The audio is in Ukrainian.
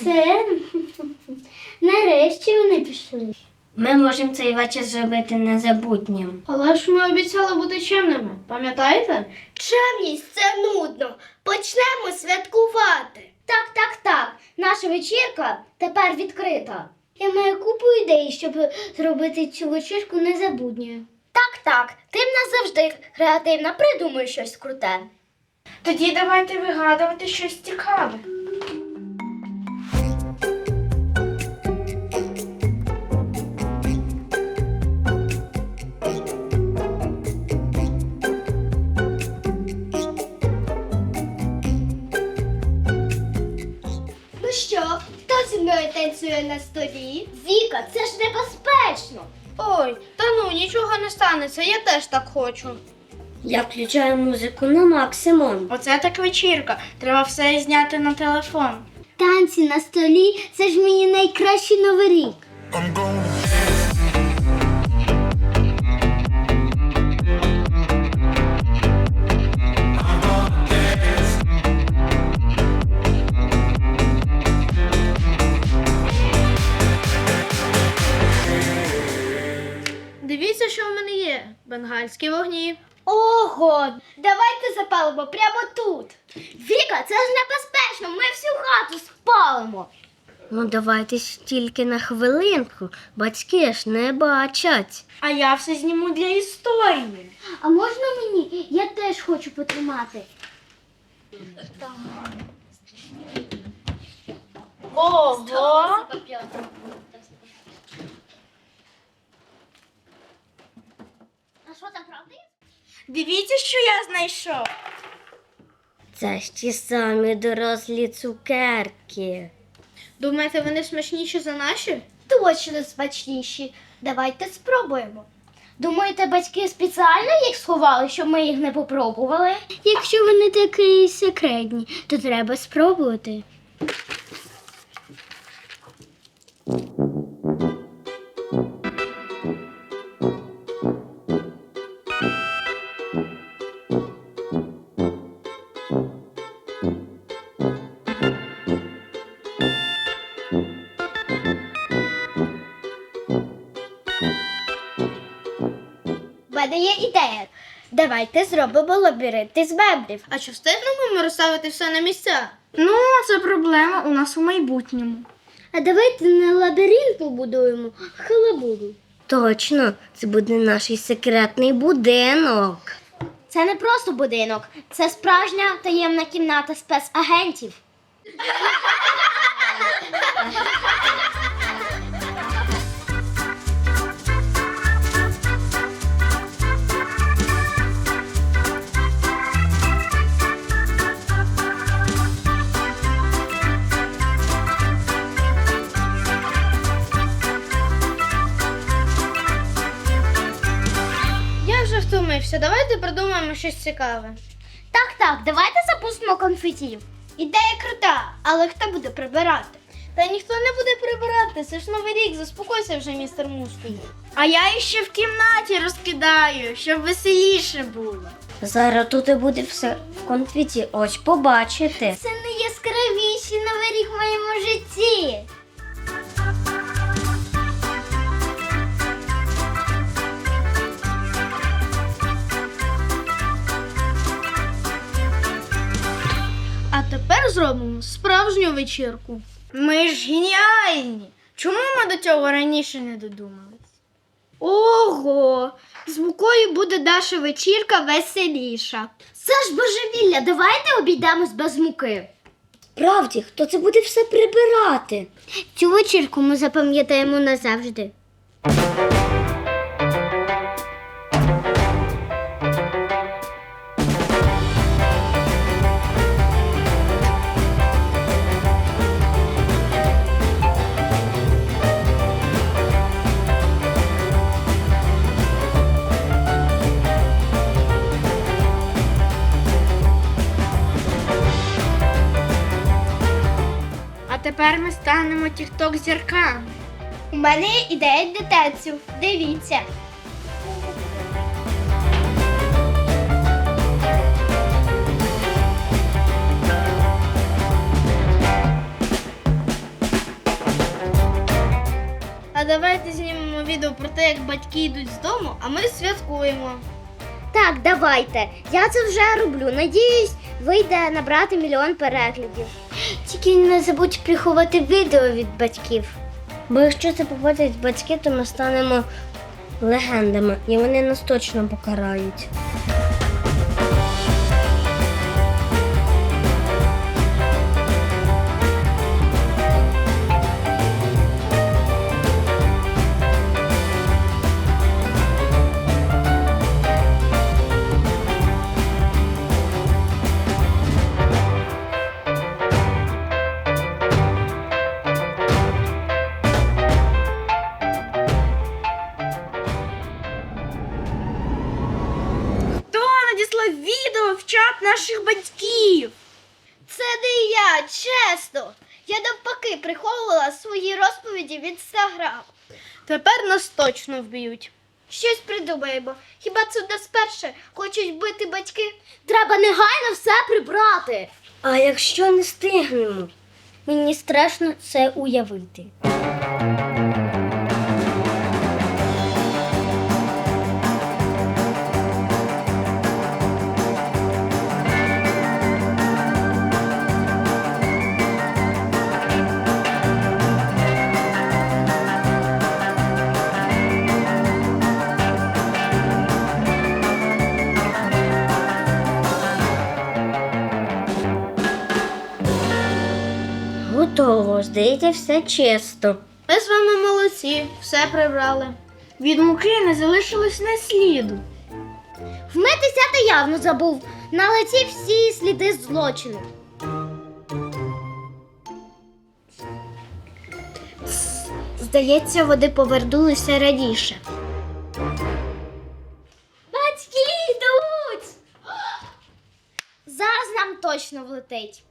все. Нарешті вони пішли. Ми можемо цей вечір зробити незабутнім. Але ж ми обіцяли бути чемними, пам'ятаєте? Чемність це нудно. Почнемо святкувати. Так, так, так. Наша вечірка тепер відкрита. Я маю купу ідей, щоб зробити цю вечірку незабутньою. Так, так. Ти в нас завжди креативна, придумай щось круте. Тоді давайте вигадувати щось цікаве. Танцює на столі? Віка, це ж небезпечно. Ой, та ну нічого не станеться, я теж так хочу. Я включаю музику на максимум. Оце так вечірка. Треба все зняти на телефон. Танці на столі це ж мені найкращий новий рік. Бенгальські вогні. Ого, давайте запалимо прямо тут. Віка, це ж небезпечно, ми всю хату спалимо. Ну давайте ж тільки на хвилинку. Батьки ж не бачать. А я все зніму для історії. А можна мені? Я теж хочу потримати. Ого! Що там правда? Дивіться, що я знайшов. Це ж ті самі дорослі цукерки. Думаєте, вони смачніші за наші? Точно смачніші. Давайте спробуємо. Думаєте, батьки спеціально їх сховали, щоб ми їх не попробували? Якщо вони такі секретні, то треба спробувати. Давайте зробимо лабіринти з меблів. А чи встигнемо ми розставити все на місця? Ну, це проблема у нас у майбутньому. А давайте не лабіринт побудуємо, а халабуду. Точно, це буде наш секретний будинок. Це не просто будинок, це справжня таємна кімната спецагентів. Втомився. Давайте придумаємо щось цікаве. Так, так, давайте запустимо конфетів. Ідея крута, але хто буде прибирати? Та ніхто не буде прибирати, це ж новий рік, заспокойся вже, містер Мускул. А я іще в кімнаті розкидаю, щоб веселіше було. Зараз тут і буде все в конфеті. Ось побачите. Це найяскравіший новий рік в моєму житті. Зробимо справжню вечірку. Ми ж геніальні. Чому ми до цього раніше не додумались? Ого! З мукою буде Даша вечірка веселіша. Це ж божевілля, давайте обійдемось без муки. Правді, хто це буде все прибирати? Цю вечірку ми запам'ятаємо назавжди. Тепер ми станемо тікток зірками. У мене є ідея для танців. Дивіться. А давайте знімемо відео про те, як батьки йдуть з дому, а ми святкуємо. Так, давайте. Я це вже роблю. Надіюсь, вийде набрати мільйон переглядів. Тільки не забудь приховати відео від батьків. Бо якщо це побачать батьки, то ми станемо легендами, і вони нас точно покарають. Батьків? Це не я, чесно. Я навпаки приховувала свої розповіді в інстаграм. Тепер нас точно вб'ють. Щось придумаємо. Хіба це нас перше хочуть бити батьки? Треба негайно все прибрати. А якщо не стигнемо? Мені страшно це уявити. Здається, все чисто. Ми з вами молодці, все прибрали. Від муки не залишилось не сліду. Вмитися ти явно забув. На лиці всі сліди злочину. Здається, води повернулися раніше. Батьки йдуть! Зараз нам точно влетить.